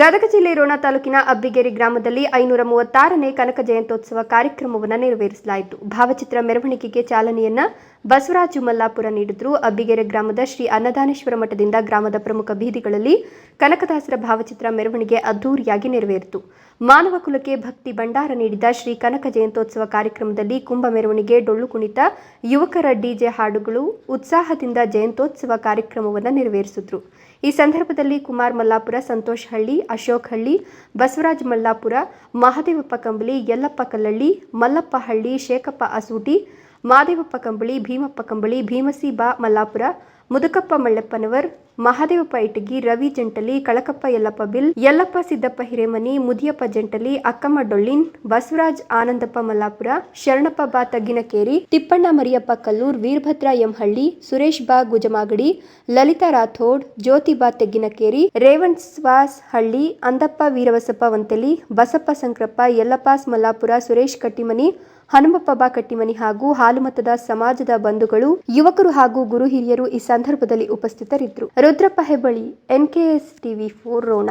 ಗದಗ ಜಿಲ್ಲೆ ರೋಣ ತಾಲೂಕಿನ ಅಬ್ಬಿಗೇರಿ ಗ್ರಾಮದಲ್ಲಿ ಐನೂರ ಮೂವತ್ತಾರನೇ ಕನಕ ಜಯಂತ್ಯೋತ್ಸವ ಕಾರ್ಯಕ್ರಮವನ್ನು ನೆರವೇರಿಸಲಾಯಿತು. ಭಾವಚಿತ್ರ ಮೆರವಣಿಗೆಗೆ ಚಾಲನೆಯನ್ನ ಬಸವರಾಜು ಮಲ್ಲಾಪುರ ನೀಡಿದ್ರು. ಅಬ್ಬಿಗೆರೆ ಗ್ರಾಮದ ಶ್ರೀ ಅನ್ನದಾನೇಶ್ವರ ಮಠದಿಂದ ಗ್ರಾಮದ ಪ್ರಮುಖ ಬೀದಿಗಳಲ್ಲಿ ಕನಕದಾಸರ ಭಾವಚಿತ್ರ ಮೆರವಣಿಗೆ ಅದ್ದೂರಿಯಾಗಿ ನೆರವೇರಿತು. ಮಾನವ ಕುಲಕ್ಕೆ ಭಕ್ತಿ ಭಂಡಾರ ನೀಡಿದ ಶ್ರೀ ಕನಕ ಜಯಂತೋತ್ಸವ ಕಾರ್ಯಕ್ರಮದಲ್ಲಿ ಕುಂಭ ಮೆರವಣಿಗೆ ಡೊಳ್ಳು ಕುಣಿತ ಯುವಕರ ಡಿಜೆ ಹಾಡುಗಳು ಉತ್ಸಾಹದಿಂದ ಜಯಂತೋತ್ಸವ ಕಾರ್ಯಕ್ರಮವನ್ನು ನೆರವೇರಿಸಿದ್ರು. ಈ ಸಂದರ್ಭದಲ್ಲಿ ಕುಮಾರ್ ಮಲ್ಲಾಪುರ, ಸಂತೋಷ್ ಹಳ್ಳಿ, ಅಶೋಕ್ ಹಳ್ಳಿ, ಬಸವರಾಜ್ ಮಲ್ಲಾಪುರ, ಮಹದೇವಪ್ಪ ಕಂಬಳಿ, ಯಲ್ಲಪ್ಪ ಕಲ್ಲಳ್ಳಿ, ಮಲ್ಲಪ್ಪ ಹಳ್ಳಿ, ಶೇಖಪ್ಪ ಅಸೂಟಿ ಮಾದೇವಪ್ಪ ಕಂಬಳಿ, ಭೀಮಪ್ಪ ಕಂಬಳಿ, ಭೀಮಸಿ ಬಾ ಮಲ್ಲಾಪುರ, ಮುದುಕಪ್ಪ ಮಳ್ಳಪ್ಪನವರ್ ಮಹಾದೇವಪ್ಪ ಇಟಗಿ, ರವಿ ಜಂಟಲಿ, ಕಳಕಪ್ಪ ಯಲ್ಲಪ್ಪ ಬಿಲ್, ಯಲ್ಲಪ್ಪ ಸಿದ್ದಪ್ಪ ಹಿರೇಮನಿ, ಮುದಿಯಪ್ಪ ಜಂಟಲಿ, ಅಕ್ಕಮ್ಮ ಡೊಳ್ಳಿನ್, ಬಸವರಾಜ್ ಆನಂದಪ್ಪ ಮಲ್ಲಾಪುರ, ಶರಣಪ್ಪ ಬಾ ತಗ್ಗಿನಕೇರಿ, ತಿಪ್ಪಣ್ಣ ಮರಿಯಪ್ಪ ಕಲ್ಲೂರ್, ವೀರಭದ್ರ ಎಂಹಳ್ಳಿ ಸುರೇಶ್ ಬಾ ಗುಜಮಾಗಡಿ, ಲಲಿತಾ ರಾಥೋಡ್, ಜ್ಯೋತಿ ಬಾ ತೆಗ್ಗಿನಕೇರಿ ರೇವಣ್ ಸ್ವಾಸ್ ಹಳ್ಳಿ, ಅಂದಪ್ಪ ವೀರವಸಪ್ಪ ವಂತಲಿ, ಬಸಪ್ಪ ಸಂಕ್ರಪ್ಪ ಯಲ್ಲಪ್ಪಾಸ್ ಮಲ್ಲಾಪುರ, ಸುರೇಶ್ ಕಟ್ಟಿಮನಿ ಹನುಮಪ್ಪ ಕಟ್ಟಿಮನಿ ಹಾಗೂ ಹಾಲುಮತದ ಸಮಾಜದ ಬಂಧುಗಳು, ಯುವಕರು ಹಾಗೂ ಗುರು ಹಿರಿಯರು ಈ ಸಂದರ್ಭದಲ್ಲಿ ಉಪಸ್ಥಿತರಿದ್ದರು. Rudrappa Hebballi, NKS TV four Rona.